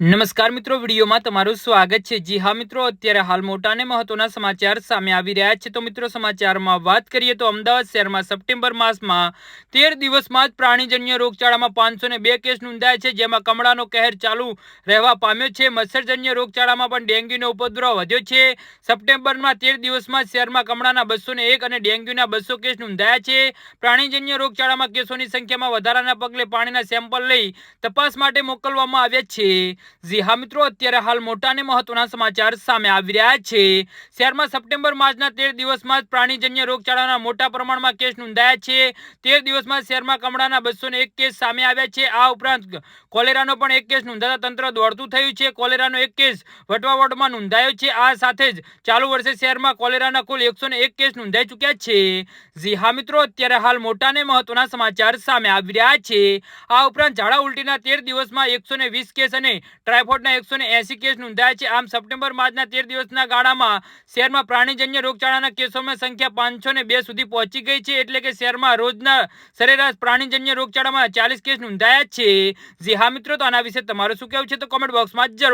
નમસ્કાર મિત્રો, વિડીયોમાં તમારું સ્વાગત છે. જી હા મિત્રો, અત્યારે હાલ મોટા અને મહત્વના સમાચાર સામે આવી રહ્યા છે. તો મિત્રો, સમાચારમાં વાત કરીએ તો અમદાવાદ શહેરમાં સપ્ટેમ્બર માસમાં તેર દિવસમાં જ પ્રાણીજન્ય રોગચાળામાં પાંચસો બે કેસ નોંધાયા છે. જેમાં કમળાનો કહેર ચાલુ રહેવા પામ્યો છે. મચ્છરજન્ય રોગચાળામાં પણ ડેન્ગ્યુનો ઉપદ્રવ વધ્યો છે. સપ્ટેમ્બરમાં તેર દિવસમાં શહેરમાં કમળાના બસો એક અને ડેન્ગ્યુના બસો કેસ નોંધાયા છે. પ્રાણીજન્ય રોગચાળામાં કેસોની સંખ્યામાં વધારાના પગલે પાણીના સેમ્પલ લઈ તપાસ માટે મોકલવામાં આવ્યા છે. જી હા મિત્રો, અત્યારે હાલ મોટા અને મહત્વના સમાચાર સામે આવી રહ્યા છે. શહેરમાં સપ્ટેમ્બર માસના તેર દિવસમાં જ પ્રાણીજન્ય રોગચાળાના મોટા પ્રમાણમાં કેસ નોંધાયા છે. તેર દિવસમાં શહેરમાં કમળાના બસો કેસ સામે આવ્યા છે. આ ઉપરાંત કોલેરાનો પણ એક કેસ નોંધાતા તંત્ર દોડતું થયું છે. કોલેરાનો એક કેસ વટવા વોર્ડમાં નોંધાયો છે. આ સાથે જ ચાલુ વર્ષે શહેરમાં કોલેરાના કુલ એકસો એક કેસ નોંધાઈ ચૂક્યા છે. જી હા મિત્રો, અત્યારે હાલ મોટા અને મહત્વના સમાચાર સામે આવી રહ્યા છે. આ ઉપરાંત ઝાડા ઉલટીના તેર દિવસમાં એકસો વીસ કેસ અને ટ્રાયફોડના એકસો એસી કેસ નોંધાયા છે. આમ સપ્ટેમ્બર માસના તેર દિવસના ગાળામાં શહેરમાં પ્રાણીજન્ય રોગચાળાના કેસોમાં સંખ્યા પાંચસો બે સુધી પહોંચી ગઈ છે. એટલે કે શહેરમાં રોજના સરેરાશ પ્રાણીજન્ય રોગચાળામાં ચાલીસ કેસ નોંધાયા છે. જી હા મિત્રો, તો આના વિશે તમારું શું કહેવું છે તો કોમેન્ટ બોક્સમાં જરૂર